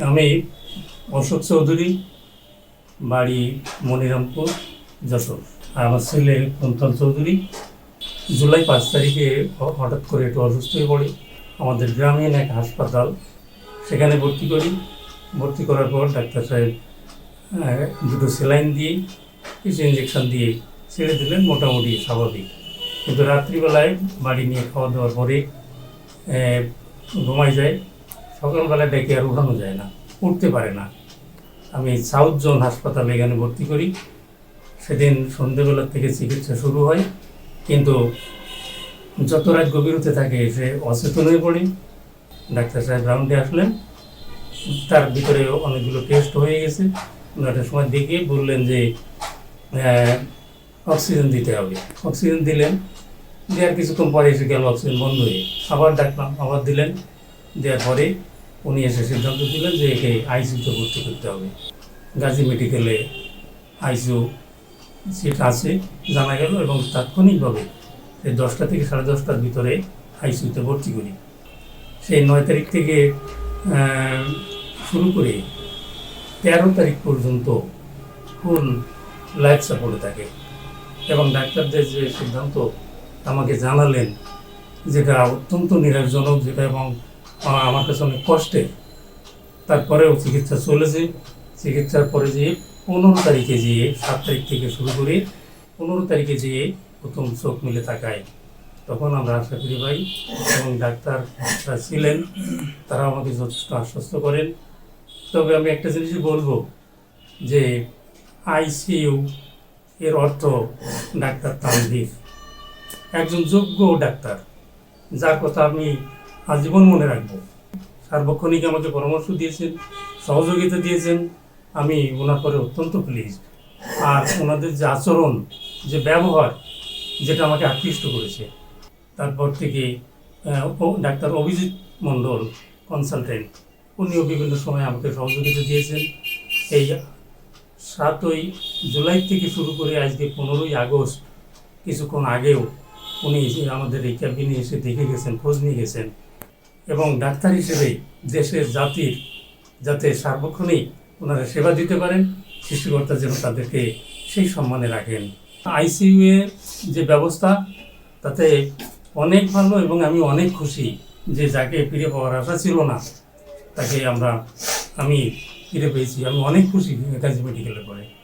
আমি অশোক চৌধুরী, বাড়ি মনিরামপুর, যশোর। আর আমার ছেলে কুন্তল চৌধুরী, জুলাই পাঁচ তারিখে হঠাৎ করে একটু অসুস্থ হয়ে পড়ে। আমাদের গ্রামীণ এক হাসপাতাল, সেখানে ভর্তি করি। ভর্তি করার পর ডাক্তার সাহেব দুটো সেলাইন দিয়ে কিছু ইঞ্জেকশন দিয়ে ছেড়ে দিলেন, মোটামুটি স্বাভাবিক। কিন্তু রাত্রিবেলায় বাড়ি নিয়ে খাওয়া দাওয়ার পরে ঘুমাই যায়। সকালবেলা ডেকে আর উঠানো যায় না, উঠতে পারে না। আমি সাউথ জোন হাসপাতালে এখানে ভর্তি করি। সেদিন সন্ধেবেলার থেকে চিকিৎসা শুরু হয়। কিন্তু যত রাত গভীর হতে থাকে, সে অচেতন হয়ে পড়ে। ডাক্তার সাহেব রাউন্ডে আসলেন। তার ভিতরে অনেকগুলো টেস্ট হয়ে গেছে। একটা সময় দেখে বললেন যে অক্সিজেন দিতে হবে। অক্সিজেন দিলেন। দেওয়ার কিছুক্ষণ পরে এসে গেল অক্সিজেন বন্ধ হয়ে। আবার ডাকলাম, আবার দিলেন। দেওয়ার পরে উনি এসে সিদ্ধান্ত দিলেন যে একে আইসিউতে ভর্তি করতে হবে। গাজী মেডিকেলে আইসিউ সিট আছে, জানা গেল, এবং তাৎক্ষণিকভাবে এই দশটা থেকে সাড়ে দশটার ভিতরে আইসিউতে ভর্তি করি। সেই নয় তারিখ থেকে শুরু করে তেরো তারিখ পর্যন্ত ফুল লাইফ সাপোর্টে থাকে। এবং ডাক্তারদের যে সিদ্ধান্ত আমাকে জানালেন, যেটা অত্যন্ত নিরাশজনক, যেটা এবং আমার কাছে অনেক কষ্টের তারপরেও চিকিৎসা চলেছে। চিকিৎসার পরে যেয়ে পনেরো তারিখে যেয়ে সাত তারিখ থেকে শুরু করে পনেরো তারিখে যেয়ে প্রথম চোখ মিলে তাকায়, তখন আমরা আশা করি ভাই, এবং ডাক্তার যারা ছিলেন তারা আমাকে যথেষ্ট আশ্বস্ত করেন। তবে আমি একটা জিনিসই বলব যে আইসিইউ এর অর্থ ডাক্তার তানভীর। একজন যোগ্য ডাক্তার। যার কথা আমি আজীবন মনে রাখব। সার্বক্ষণিক আমাকে পরামর্শ দিয়েছেন, সহযোগিতা দিয়েছেন। আমি ওনার পরে অত্যন্ত প্লিজ আর ওনাদের যে আচরণ, যে ব্যবহার, যেটা আমাকে আকৃষ্ট করেছে, তারপর থেকে ডাক্তার অভিজিৎ মণ্ডল কনসালটেন্ট উনিও বিভিন্ন সময় আমাকে সহযোগিতা দিয়েছেন। এই সাতই জুলাই থেকে শুরু করে আজকে পনেরোই আগস্ট, কিছুক্ষণ আগেও উনি আমাদের এই ক্যাবিনে এসে দেখে গেছেন, খোঁজ নিয়ে গেছেন এবং ডাক্তার হিসেবে দেশের জাতির যাতে সার্বক্ষণিক ওনারা সেবা দিতে পারেন, সৃষ্টিকর্তা যেন তাদেরকে সেই সম্মানে রাখেন। আইসিইউ এর যে ব্যবস্থা, তাতে অনেক ভালো এবং আমি অনেক খুশি যে যাকে ফিরে পাওয়ার আশা ছিল না, তাকে আমরা, আমি ফিরে পেয়েছি। আমি অনেক খুশি গাজী মেডিকেলে পড়ে।